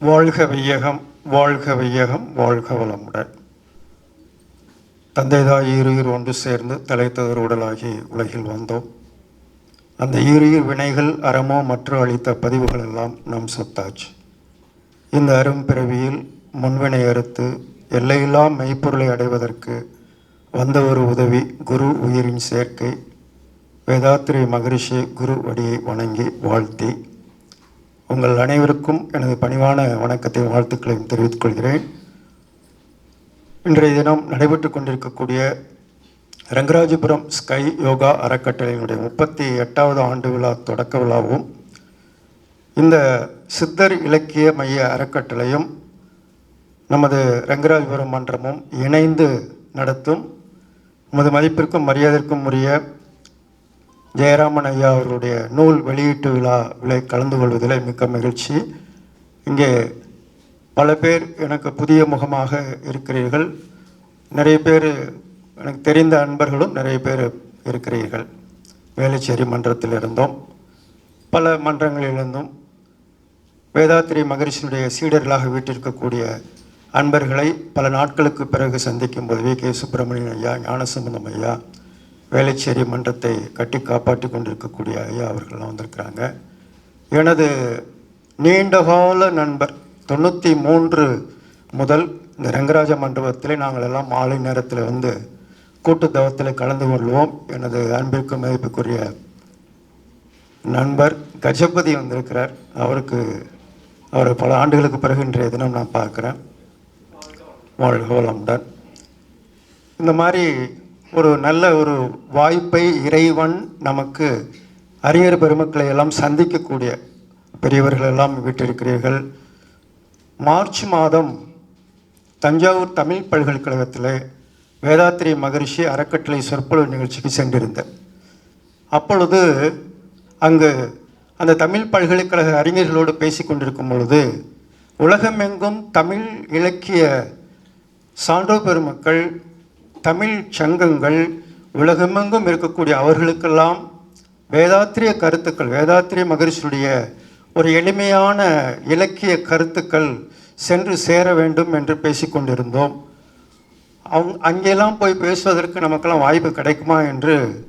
வாழ்க வையகம் வாழ்க வையகம் வாழ்க வளமுடன். தந்தைதாய் ஈருயிர் ஒன்று சேர்ந்து தலைத்தவர் உடலாகி உலகில் வந்தோம். அந்த ஈருயிர் வினைகள் அறமோ மற்ற அளித்த பதிவுகள் எல்லாம் நம் சொத்தாச்சு. இந்த அரும் பிறவியில் முன்வினை அறுத்து எல்லையில்லா மெய்ப்பொருளை அடைவதற்கு வந்த ஒரு உதவி குரு உயிரின் சேர்க்கை. வேதாத்திரி மகரிஷி குரு வடியை வணங்கி வாழ்த்தி உங்கள் அனைவருக்கும் எனது பணிவான வணக்கத்தையும் வாழ்த்துக்களையும் தெரிவித்துக் கொள்கிறேன். இன்றைய தினம் நடைபெற்று கொண்டிருக்கக்கூடிய ரங்கராஜபுரம் ஸ்கை யோகா அறக்கட்டளையினுடைய முப்பத்தி எட்டாவது ஆண்டு விழா தொடக்க விழாவும் இந்த சித்தர் இலக்கிய மைய அறக்கட்டளையும் நமது ரங்கராஜபுரம் மன்றமும் இணைந்து நடத்தும் நமது மதிப்பிற்கும் மரியாதைக்கும் உரிய ஜெயராமன் ஐயா அவர்களுடைய நூல் வெளியீட்டு விழாவில் கலந்து கொள்வதில் மிக்க மகிழ்ச்சி. இங்கே பல பேர் எனக்கு புதிய முகமாக இருக்கிறீர்கள். நிறைய பேர் எனக்கு தெரிந்த அன்பர்களும் நிறைய பேர் இருக்கிறீர்கள். வேலைச்சேரி மன்றத்தில் இருந்தோம். பல மன்றங்களிலிருந்தும் வேதாத்திரி மகரிஷியுடைய சீடர்களாக வீட்டிருக்கக்கூடிய அன்பர்களை பல நாட்களுக்கு பிறகு சந்திக்கும் போது வி. கே. சுப்பிரமணியன் ஐயா ஞானசம்பந்தம் ஐயா வேலைச்சேரி மன்றத்தை கட்டி காப்பாற்றி கொண்டிருக்கக்கூடிய ஐயா அவர்கள்லாம் வந்திருக்கிறாங்க. எனது நீண்டகால நண்பர் தொண்ணூற்றி மூன்று முதல் இந்த ரங்கராஜ மண்டபத்தில் நாங்கள் எல்லாம் மாலை நேரத்தில் வந்து கூட்டு தவத்தில் கலந்து கொள்வோம். எனது அன்பிற்கு மதிப்புக்குரிய நண்பர் கஜபதி வந்திருக்கிறார். அவருக்கு அவர் பல ஆண்டுகளுக்கு பிறகு இன்றைய தினம் நான் பார்க்குறேன். வாழ்க வளமுடன். இந்த மாதிரி ஒரு நல்ல ஒரு வாய்ப்பை இறைவன் நமக்கு அறிஞர் பெருமக்களை எல்லாம் சந்திக்கக்கூடிய பெரியவர்கள் எல்லாம் விட்டிருக்கிறீர்கள். மார்ச் மாதம் தஞ்சாவூர் தமிழ் பல்கலைக்கழகத்தில் வேதாத்திரி மகரிஷி அறக்கட்டளை சொற்பொழிவு நிகழ்ச்சிக்கு சென்றிருந்தேன். அப்பொழுது அங்கு அந்த தமிழ் பல்கலைக்கழக அறிஞர்களோடு பேசி கொண்டிருக்கும் பொழுது உலகமெங்கும் தமிழ் இலக்கிய சான்றோ பெருமக்கள் தமிழ் சங்கங்கள் உலகமெங்கும் இருக்கக்கூடிய அவர்களுக்கெல்லாம் வேதாத்திரிய கருத்துக்கள் வேதாத்திரிய மகரிஷியுடைய ஒரு எளிமையான இலக்கிய கருத்துக்கள் சென்று சேர வேண்டும் என்று பேசிக்கொண்டிருந்தோம் அவங்க அங்கெல்லாம் போய் பேசுவதற்கு நமக்கெல்லாம் வாய்ப்பு கிடைக்குமா என்று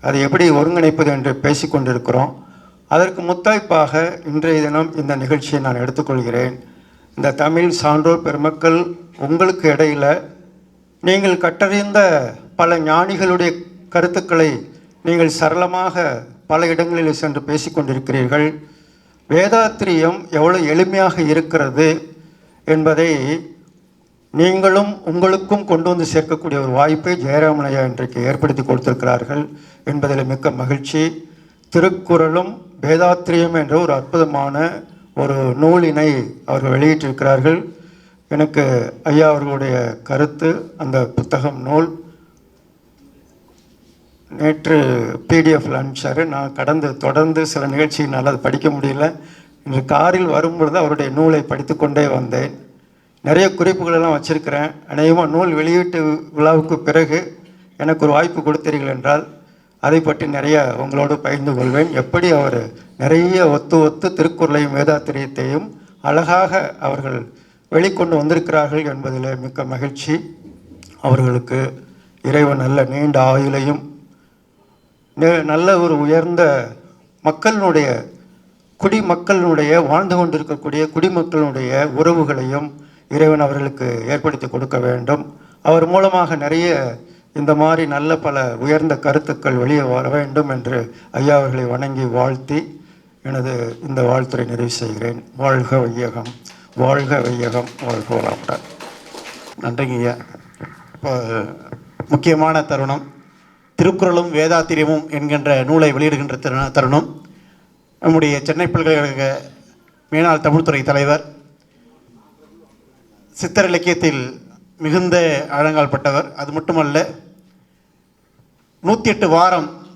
அதை எப்படி ஒருங்கிணைப்பது என்று பேசிக்கொண்டிருக்கிறோம் அதற்கு முத்தாய்ப்பாக இன்றைய தினம் இந்த நிகழ்ச்சியை நான் எடுத்துக்கொள்கிறேன். இந்த தமிழ் சான்றோர் பெருமக்கள் உங்களுக்கு இடையில் நீங்கள் கற்றறிந்த பல ஞானிகளுடைய கருத்துக்களை நீங்கள் சரளமாக பல இடங்களில் சென்று பேசிக்கொண்டிருக்கிறீர்கள் வேதாத்திரியம் எவ்வளவு எளிமையாக இருக்கிறது என்பதை நீங்களும் உங்களுக்கும் கொண்டு வந்து சேர்க்கக்கூடிய ஒரு வாய்ப்பை ஜெயராமனையா இன்றைக்கு ஏற்படுத்தி கொடுத்திருக்கிறார்கள் என்பதில் மிக்க மகிழ்ச்சி. திருக்குறளும் வேதாத்திரியம் என்ற ஒரு அற்புதமான ஒரு நூலினை அவர்கள் வெளியிட்டிருக்கிறார்கள். எனக்கு ஐயா அவர்களுடைய கருத்து அந்த புத்தகம் நூல் நேற்று பிடிஎஃப்ல அனுப்பிச்சாரு. நான் கடந்து தொடர்ந்து சில நிகழ்ச்சியினால் அது படிக்க முடியல. இன்று காரில் வரும்பொழுது அவருடைய நூலை படித்துக்கொண்டே வந்தேன். நிறைய குறிப்புகளெல்லாம் வச்சிருக்கிறேன். அநேகமாக நூல் வெளியீட்டு விழாவுக்கு பிறகு எனக்கு ஒரு வாய்ப்பு கொடுத்தீர்கள் என்றால் அதை பற்றி நிறைய உங்களோடு பகிர்ந்து கொள்வேன். எப்படி அவர் நிறைய ஒத்து ஒத்து திருக்குறளையும் வேதாத்திரியத்தையும் அழகாக அவர்கள் வெளிக்கொண்டு வந்திருக்கிறார்கள் என்பதில் மிக்க மகிழ்ச்சி. அவர்களுக்கு இறைவன் நல்ல நீண்ட ஆயுளையும் நல்ல ஒரு உயர்ந்த மக்களினுடைய குடிமக்களினுடைய வாழ்ந்து கொண்டிருக்கக்கூடிய குடிமக்களினுடைய உறவுகளையும் இறைவன் அவர்களுக்கு ஏற்படுத்தி கொடுக்க வேண்டும். அவர் மூலமாக நிறைய இந்த மாதிரி நல்ல பல உயர்ந்த கருத்துக்கள் வெளியே வர வேண்டும் என்று ஐயா அவர்களை வணங்கி வாழ்த்தி எனது இந்த வாழ்த்துறை நிறைவு செய்கிறேன். வாழ்க வையகம். வாழ்க வையகம் வாழ்க வளமுடன். நன்றிங்க ஐயா. இப்போ முக்கியமான தருணம் திருக்குறளும் வேதாத்திரியமும் என்கின்ற நூலை வெளியிடுகின்ற தருண- தருணம். நம்முடைய சென்னை பல்கலைக்கழக மேனாள் தமிழ்துறை தலைவர் சித்தர் இலக்கியத்தில் மிகுந்த ஆழங்கால் பட்டவர். அது மட்டுமல்ல நூற்றி எட்டு வாரம்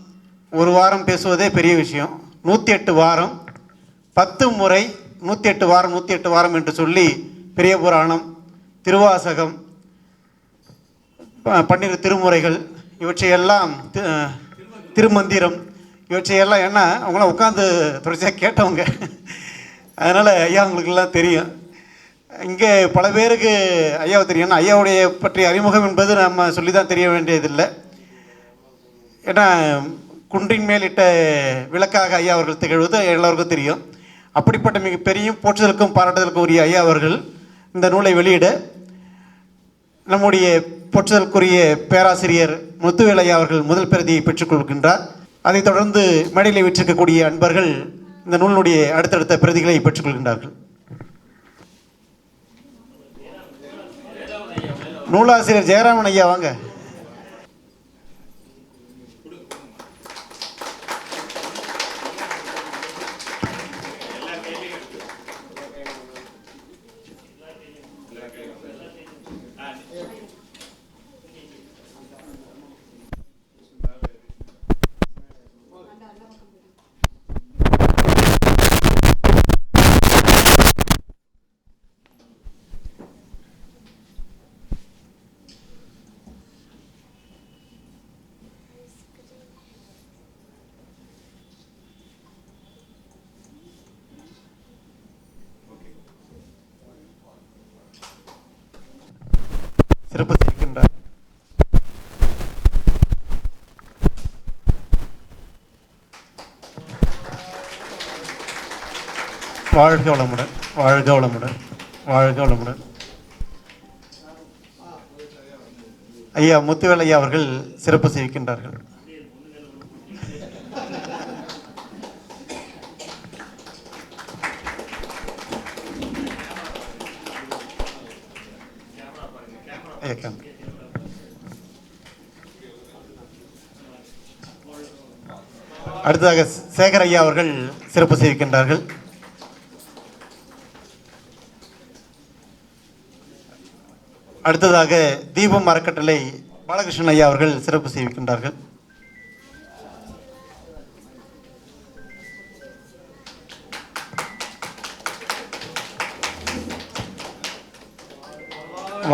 ஒரு வாரம் பேசுவதே பெரிய விஷயம். நூற்றி எட்டு வாரம் பத்து முறை நூற்றி எட்டு வாரம் நூற்றி எட்டு வாரம் என்று சொல்லி பெரிய புராணம் திருவாசகம் பன்னிரு திருமுறைகள் இவற்றையெல்லாம் தி- திருமந்திரம் இவற்றையெல்லாம் என்ன அவங்களாம் உட்காந்து தொடர்ச்சியாக கேட்டவங்க. அதனால் ஐயா அவங்களுக்கெல்லாம் தெரியும். இங்கே பல பேருக்கு ஐயாவை தெரியும். ஐயாவுடைய பற்றிய அறிமுகம் என்பது நம்ம சொல்லி தான் தெரிய வேண்டியதில்லை. ஏன்னா குன்றின் மேலிட்ட விளக்காக ஐயா அவர்கள் திகழ்வது எல்லோருக்கும் தெரியும். அப்படிப்பட்ட மிகப்பெரிய போற்றுதலுக்கும் பாராட்டுதலுக்கும் உரிய ஐயா அவர்கள் இந்த நூலை வெளியிட நம்முடைய போற்றுதலுக்குரிய பேராசிரியர் முத்துவேல் ஐயா அவர்கள் முதல் பிரதியை பெற்றுக்கொள்கின்றார் அதைத் தொடர்ந்து மேடையில் விற்றிருக்கக்கூடிய அன்பர்கள் இந்த நூலினுடைய அடுத்தடுத்த பிரதிகளை பெற்றுக்கொள்கின்றார்கள் நூலாசிரியர் ஜெயராமன் ஐயா வாங்க சிறப்பு சேர்க்கின்றார் வாழ்க வளமுடன் வாழ்க வளமுடன் வாழ்க வளமுடன். ஐயா முத்துவேல் ஐயா அவர்கள் சிறப்பு செய்கின்றார்கள். அடுத்ததாக சேகர் ஐயா அவர்கள் சிறப்பு செய்கின்றார்கள். அடுத்ததாக தீபம் அறக்கட்டளை பாலகிருஷ்ணன் ஐயா அவர்கள் சிறப்பு செய்விக்கின்றார்கள்.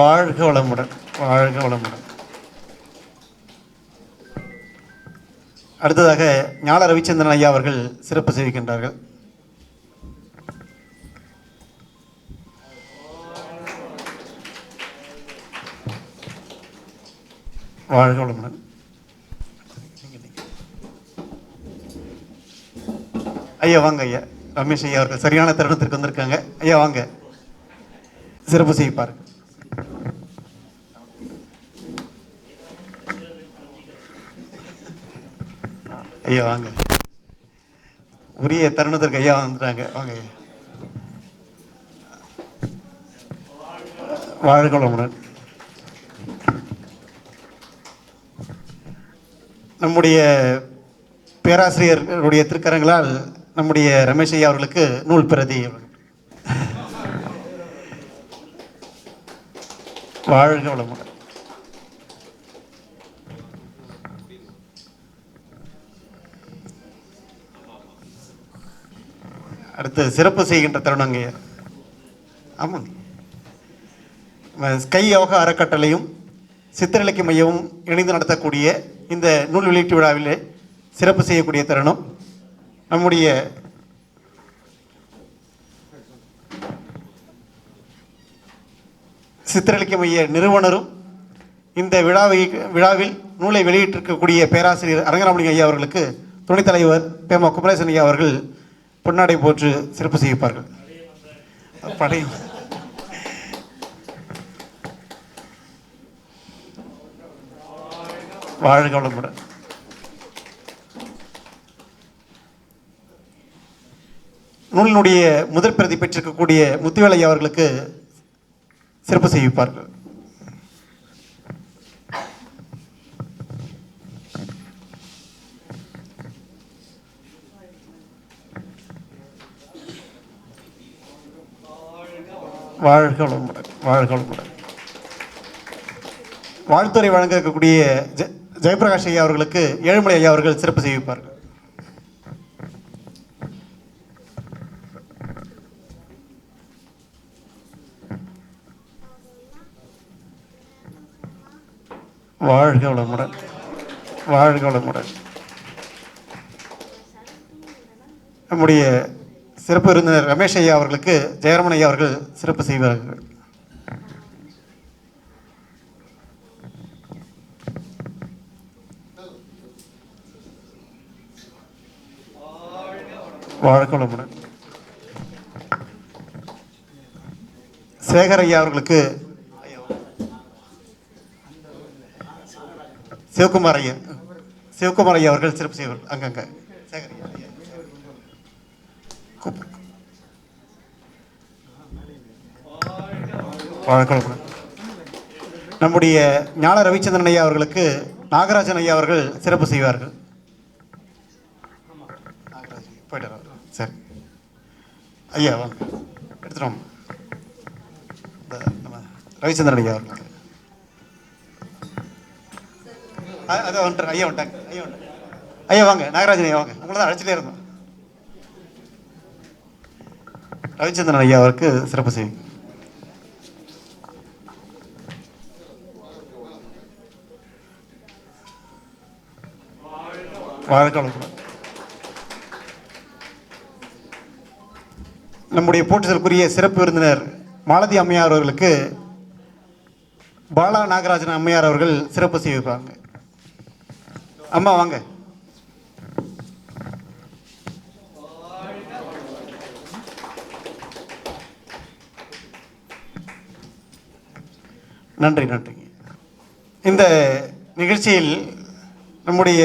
வாழ்க வளமுடன் வாழ்க வளமுடன். அடுத்ததாக ஞான ரவிச்சந்திரன் ஐயா அவர்கள் சிறப்பு செய்விக்கின்றார்கள். வாழ்க வளமுடன் ஐயா வாங்க ஐயா. ரமேஷ் ஐயா அவர்கள் சரியான தருணத்திற்கு வந்திருக்காங்க. ஐயா வாங்க. சிறப்பு செய்ப்பார் ஐயா வாங்க. உரிய தருணத்திற்கு ஐயா வந்துட்டாங்க. வாங்க ஐயா. வாழ்க வளமுடன். நம்முடைய பேராசிரியர்களுடைய திருக்கரங்களால் நம்முடைய ரமேஷ் ஐயா அவர்களுக்கு நூல் பிரதி. வாழ்க வளமுடன். அடுத்து சிறப்பு செய்கின்ற தருணங்க. ஆமாங்க. ஸ்கை யோகா அறக்கட்டளையும் சித்தரிலக்கிய மையமும் இணைந்து நடத்தக்கூடிய இந்த நூல் வெளியீட்டு விழாவிலே சிறப்பு செய்யக்கூடிய தருணம். நம்முடைய சித்தரிலக்கிய மைய நிறுவனரும் இந்த விழாவை விழாவில் நூலை வெளியிட்டிருக்கக்கூடிய பேராசிரியர் அரங்கராமலிங்க ஐயா அவர்களுக்கு துணைத் தலைவர் பேமா குமரேசன் ஐயா அவர்கள் பொன்னாடை போற்று சிறப்பு செய்விப்பார்கள். படையும் வாழ்க வளமுடன் நூலினுடைய முதற் பிரதி பெற்றிருக்கக்கூடிய முத்துவேலை அவர்களுக்கு சிறப்பு செய்விப்பார்கள் வாழ்க வளமுடன் வாழ்க வளமுடன் வாழ்த்துறை வழங்க இருக்கக்கூடிய ஜெ ஜெயபிரகாஷ் ஐயா அவர்களுக்கு ஏழுமலை ஐயா அவர்கள் சிறப்பு செய்விப்பார்கள். வாழ்க வளமுடன். வாழ்க வளமுடன். நம்முடைய சிறப்பு விருந்தினர் ரமேஷ் ஐயா அவர்களுக்கு ஜெயரமன் ஐயா அவர்கள் சிறப்பு செய்வார்கள். வாழ்க்கை சேகர் ஐயா அவர்களுக்கு சிவகுமார் ஐயா சிவகுமார் ஐயா அவர்கள் சிறப்பு செய்வார். அங்கங்க சேகர் ஐயா. வணக்கம் நம்முடைய ஞான ரவிச்சந்திரன் ஐயா அவர்களுக்கு நாகராஜன் ஐயா அவர்கள் சிறப்பு செய்வார்கள். போயிட்டு சரி. ஐயா வாங்க எடுத்துட்டு இந்த நம்ம ரவிச்சந்திரன் ஐயா அவர்களுக்கு அதான் வந்துட்டார். ஐயா வந்துட்டாங்க ஐயா வந்துட்டாங்க ஐயா வாங்க. நாகராஜன் ஐயா வாங்க. உங்களை தான் அழைச்சிட்டே இருந்தோம். ரவிச்சந்திரன் ஐயா அவருக்கு சிறப்பு செய்யும் வாழ்க்கை நம்முடைய போற்றுதலுக்குரிய சிறப்பு விருந்தினர் மாலதி அம்மையார் அவர்களுக்கு பாலா நாகராஜன் அம்மையார் அவர்கள் சிறப்பு செய்வாங்க. அம்மா வாங்க. நன்றி நன்றி. இந்த நிகழ்ச்சியில் நம்முடைய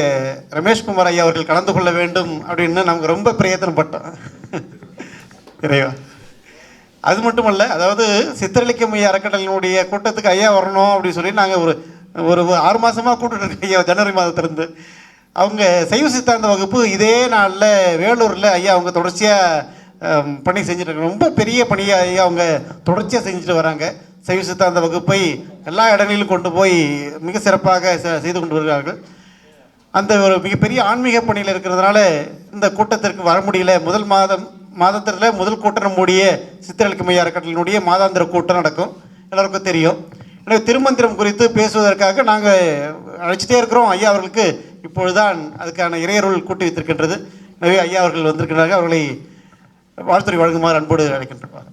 ரமேஷ்குமார் ஐயா அவர்கள் கலந்து கொள்ள வேண்டும் அப்படின்னு நமக்கு ரொம்ப பிரயத்தனப்பட்டோம். இறைவா அது மட்டுமல்ல அதாவது சித்திரலிக்கம் ஐயா அறக்கட்டளையினுடைய கூட்டத்துக்கு ஐயா வரணும் அப்படின்னு சொல்லி நாங்கள் ஒரு ஒரு ஆறு மாதமாக கூப்பிட்டு ஐயா ஜனவரி மாதத்திலிருந்து. அவங்க சைவ சித்தாந்த வகுப்பு இதே நாளில் வேலூரில் ஐயா அவங்க தொடர்ச்சியாக பணி செஞ்சுட்டு இருக்காங்க. ரொம்ப பெரிய பணியை ஐயா அவங்க தொடர்ச்சியாக செஞ்சுட்டு வராங்க. சைவ சித்தாந்த வகுப்பை எல்லா இடங்களிலும் கொண்டு போய் மிக சிறப்பாக செ- செய்து கொண்டு வருகிறார்கள். அந்த ஒரு மிகப்பெரிய ஆன்மீக பணியில் இருக்கிறதுனால இந்த கூட்டத்திற்கு வர முடியல. முதல் மாதம் மாதத்தில் முதல் கூட்டம் மூடிய சித்திரலிக்கமையா அறக்கட்டளினுடைய மாதாந்திர கூட்டம் நடக்கும். எல்லாருக்கும் தெரியும். எனவே திருமந்திரம் குறித்து பேசுவதற்காக நாங்கள் அழைச்சிட்டே இருக்கிறோம். ஐயா அவர்களுக்கு இப்பொழுதுதான் அதுக்கான இறையருள் கூட்டி வைத்திருக்கின்றது. எனவே ஐயா அவர்கள் வந்திருக்கிறார்கள். அவர்களை வாழ்த்துறை வழங்குமாறு அன்போடு அழைக்கின்றார்